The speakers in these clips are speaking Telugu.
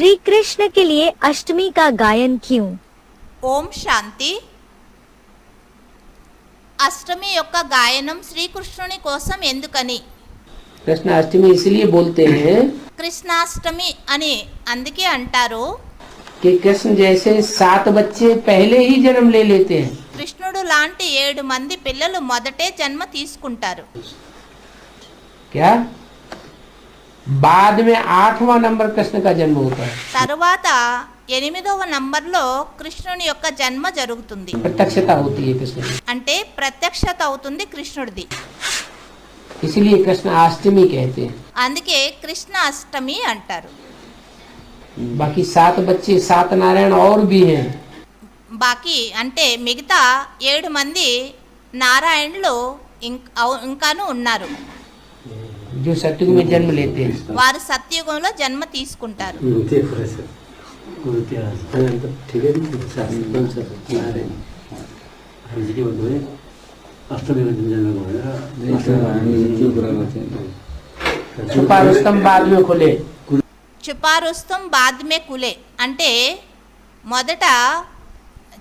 श्री कृष्ण के लिए अष्टमी का गायन क्यों ఓం శాంతి అష్టమి యొక్క గాయనం శ్రీకృష్ణుని కోసం ఎందుకని कृष्ण अष्टमी इसलिए बोलते हैं కృష్ణాష్టమి అని అందుకే అంటారు कि कृष्ण जैसे सात बच्चे पहले ही जन्म ले लेते हैं కృష్ణుడు లాంటి ఏడు మంది పిల్లలు మొదటే జన్మ తీసుకుంటారు क्या बाद में आठवां नंबर कृष्ण का जन्म होता है తరువాత ఎనిమిదవ నంబర్లో కృష్ణుని యొక్క జన్మ జరుగుతుంది प्रत्यक्षता होती है कृष्ण की అంటే ప్రత్యక్షత అవుతుంది కృష్ణుడిది इसलिए कृष्ण अष्टमी कहते हैं అందుకే కృష్ణ అష్టమి అంటారు बाकी सात बच्चे सात नारायण और भी हैं బాకీ అంటే మిగతా ఏడు మంది నారాయణులు ఇంక్- అవు- ఇంకాను ఉన్నారు जो सतयुग में जन्म लेते हैं వారు సత్యుగంలో జన్మ తీసుకుంటారు ते खरंच कोणते असताना ठीक आहे शास्त्र सारे हरिजी होतोय अष्टमी छुपा रुस्तम बाद में खुले చుపారుస్తం బాద్మే కులే అంటే మొదట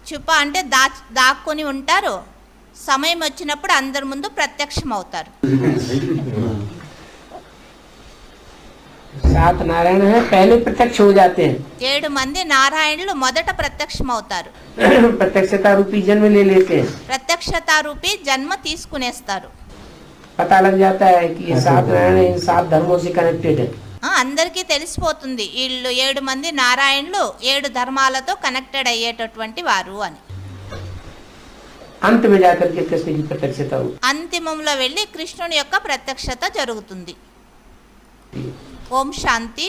చుప అంటే దా దాక్కొని ఉంటారు సమయం వచ్చినప్పుడు అందరి ముందు ప్రత్యక్షం అవుతారు सात नारायण हैं पहले प्रत्यक्ष हो जाते हैं ఏడు మంది నారాయణులు మొదట ప్రత్యక్షం అవుతారు प्रत्यक्षता रूपी जन्म ले लेते हैं ప్రత్యక్షతారూపి జన్మ తీసుకునేస్తారు पता लग जाता है कि ये सात नारायण इन सात धर्मों से कनेक्टेड है ఆ, అందరికీ తెలిసిపోతుంది వీళ్ళు ఏడు మంది నారాయణులు ఏడు ధర్మాలతో కనెక్టెడ్ అయ్యేటటువంటి వారు అని अंत में जाकर के कृष्ण की प्रत्यक्षता होती అంతిమంలో వెళ్ళి కృష్ణుని యొక్క ప్రత్యక్షత జరుగుతుంది ఓం శాంతి